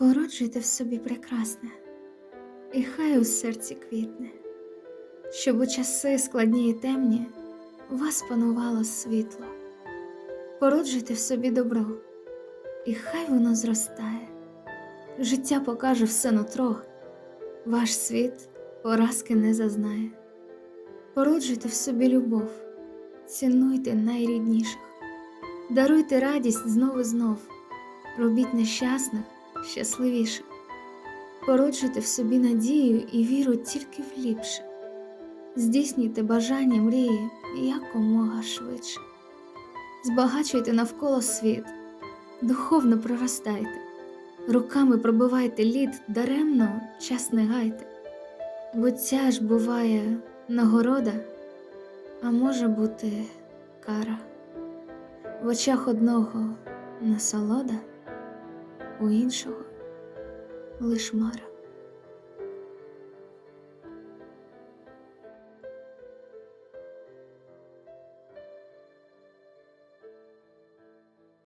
Породжуйте в собі прекрасне, і хай у серці квітне, щоб у часи складні і темні вас панувало світло. Породжуйте в собі добро, і хай воно зростає. Життя покаже все нутро, ваш світ поразки не зазнає. Породжуйте в собі любов, цінуйте найрідніших, даруйте радість знов і знов, робіть нещасних щасливіших. Породжуйте в собі надію і віру тільки в ліпше. Здійснюйте бажання мрії якомога швидше. Збагачуйте навколо світ, духовно проростайте, руками пробивайте лід, даремно час не гайте. Бо ця ж буває нагорода, а може бути кара. В очах одного насолода, у іншого лиш мара.